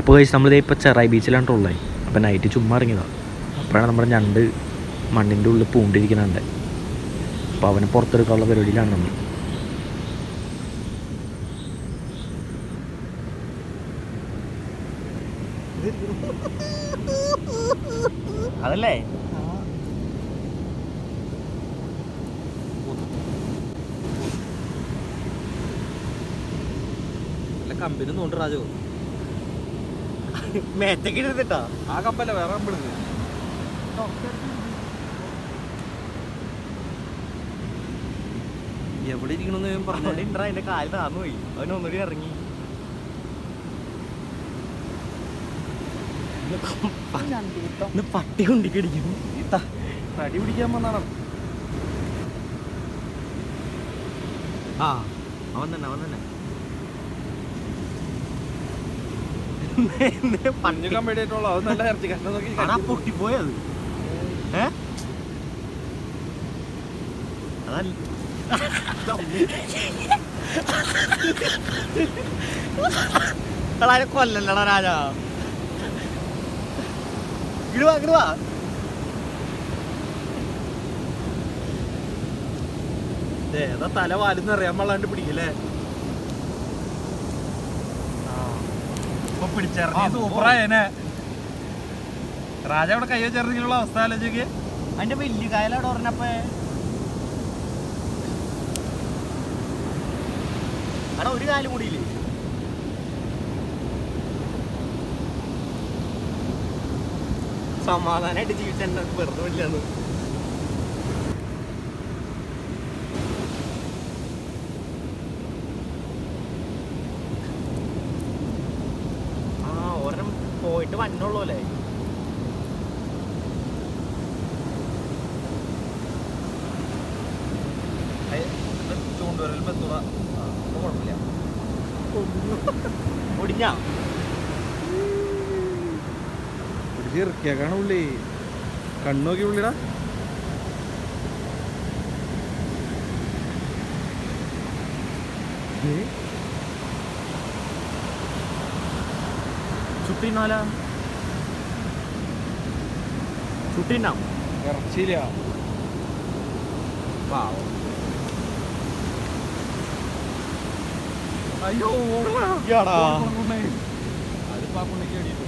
അപ്പോൾ കഴിച്ച് നമ്മൾ ഇപ്പോൾ ചെറായി ബീച്ചിലാണ് ഉള്ളത് അപ്പോൾ നൈറ്റ് ചുമ്മാ ഇറങ്ങിയതാണ് അപ്പോഴാണ് നമ്മുടെ ഞണ്ട് മണ്ണിന്റെ ഉള്ളിൽ പൂണ്ടിരിക്കുന്നുണ്ട് അപ്പോൾ അവനെ പുറത്തെടുക്കാനുള്ള പരിപാടിയിലാണ് നമ്മൾ അതല്ലേ? കമ്പനി തോണ്ട് രാജു. മേത്തേക്ക് എടുത്തിട്ടാ ആ കമ്പല്ല വേറെ കമ്പനി എവിടെ ഇരിക്കണെന്ന് ഞാൻ പറഞ്ഞു? ഉണ്ടാ അതിന്റെ കാൽ താന്നു പോയി അവൻ ഒന്നുകൂടി ഇറങ്ങി. ഇന്ന് പട്ടി കൊണ്ടിക്കടിക്കുന്നു തടി പിടിക്കാൻ വന്നാണ്? ആ അവൻ തന്നെ അവൻ തന്നെ. പഞ്ഞു കമ്പനി ആയിട്ടുള്ള അത് നല്ല ഇറച്ചി കഷ്ണം നോക്കി ആടാ പൊട്ടിപ്പോയത്. ഏ? അതല്ല കളാരെ കൊല്ലല്ലടാ രാജാ. ഇടുവാ ഇടുവാ ഏതാ തല വാലിന്ന് അറിയാൻ പാടാണ്ട് പിടിക്കല്ലേ? സൂപ്പറായേനെ രാജ അവിടെ കൈ വെച്ചിറങ്ങിയുള്ള അവസ്ഥ ആലോചിക്ക്. അതിന്റെ വലിയ കായലോടെ പറഞ്ഞപ്പേ അവിടെ ഒരു കാലം കൂടിയില്ലേ? സമാധാനമായിട്ട് ജീവിച്ചെന്നെ. വെറുതെ ഇല്ലാന്ന് ആ ഒരെണ്ണം പോയിട്ട് വന്നുള്ളൂ അല്ലേ ചൂണ്ടുവരൽ ബന്ധുവ കുഴപ്പമില്ല. ഒടിഞ്ഞാ ഇറക്കിയാക്കാണ് പുള്ളി കണ്ണോക്കി പുള്ളിടാ ചുട്ടിന്നാല? ചുട്ടിനാ ഇറച്ചിയില്ല പാവം അയ്യോ അത് പാപ്പുണ്ണിക്ക് അടിയിട്ടു